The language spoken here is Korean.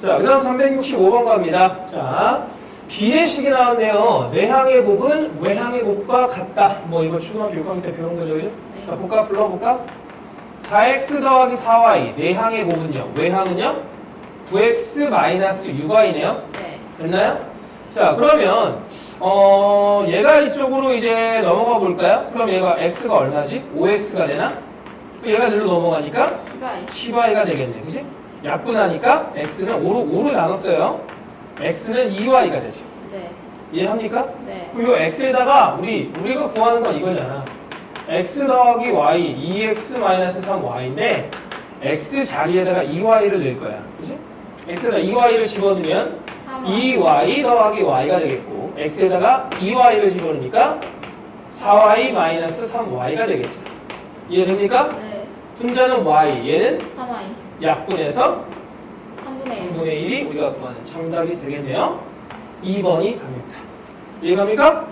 자, 그 다음 365번 갑니다. 자, 비례식이 나왔네요. 내항의 곱은 외항의 곱과 같다. 뭐 이거 초등학교 6학년 때 배운 거죠, 그죠? 네. 자, 볼까? 불러볼까? 4x 더하기 4y, 내항의 곱은요. 외항은요? 9x 마이너스 6y네요. 네. 됐나요? 자, 그러면, 어, 얘가 이쪽으로 이제 넘어가 볼까요? 그럼 얘가 x가 얼마지? 5x가 되나? 얘가 늘로 넘어가니까 시바이. 10y가 되겠네. 그지? 약분하니까 x는 5로, 5로 나눴어요. x는 2y가 되죠. 네. 이해합니까? 네. 그리고 x에다가 우리, 우리가 구하는 건 이거잖아. x 더하기 y, 2x-3y인데 x 자리에다가 2y를 넣을 거야. 그지? x에다 2y를 집어넣으면 3원. 2y 더하기 y가 되겠고 x에다가 2y를 집어넣으니까 4y-3y가 되겠죠. 이해됩니까? 네. 순자는 y, 얘는 3와이. 약분해서 3분의 1. 3분의 1이 우리가 구하는 정답이 되겠네요. 2번이 답입니다. 이해갑니까?